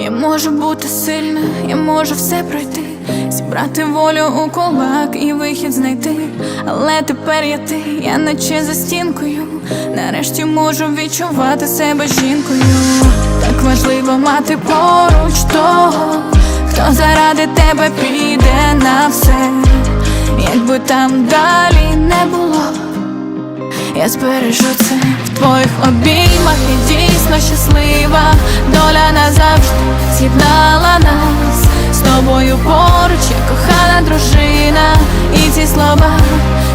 Я можу бути сильна, я можу все пройти, зібрати волю у кулак і вихід знайти. Але тепер я ти, я наче за стінкою. Нарешті можу відчувати себе жінкою. Так важливо мати поруч того, хто заради тебе піде на все, якби там далі не було. Я збережу це в твоїх обіймах і дійсно щаслива. Доля назавжди тобою поруч, я кохана дружина, і ці слова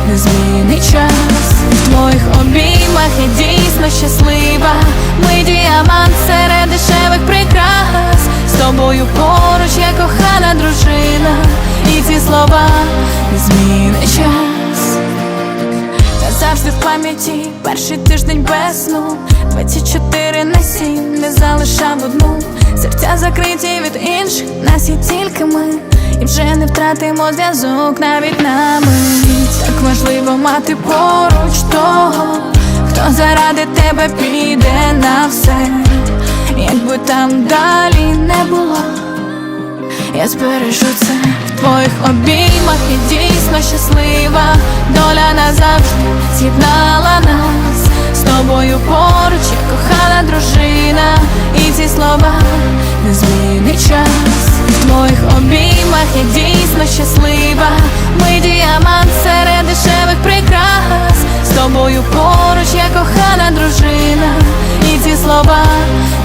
не змінить час. В твоїх обіймах я дійсно щаслива. Ми діамант серед дешевих прикрас. З тобою поруч, я кохана дружина, і ці слова не змінить час. Та завжди в пам'яті перший тиждень без сну 24 на 7 не залишав одну Серця закриті від інших, нас є тільки ми І вже не втратимо зв'язок навіть на мить Так важливо мати поруч того, хто заради тебе піде на все, якби там далі не було. Я збережу це в твоїх обіймах і дійсно щаслива. Доля назавжди з'єднала нас з тобою поруч, я кохана дружина, і ці слова не змінить час. В твоїх обіймах я дійсно щаслива. Ми діамант серед дешевих прикрас. З тобою поруч, я кохана дружина, і ці слова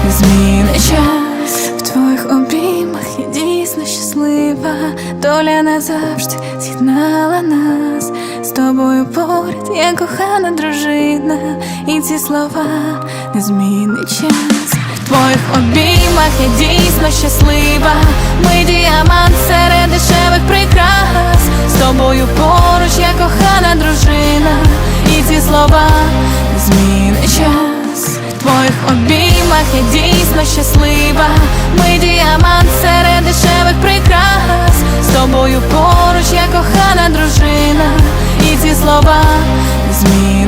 не змінить час. В твоїх обіймах я дійсно щаслива, доля назавжди з'єднала нас з тобою поряд, я кохана дружина, і ці слова не змінить час. Твоїх обіймах я дійсно щаслива. Ми діамант серед дешевих прикрас. З тобою поруч, я кохана дружина, і ці слова не змінить час. В твоїх обіймах я дійсно щаслива. Ми діамант серед дешевих прикрас. З тобою поруч, я кохана дружина, і ці слова не змінить час.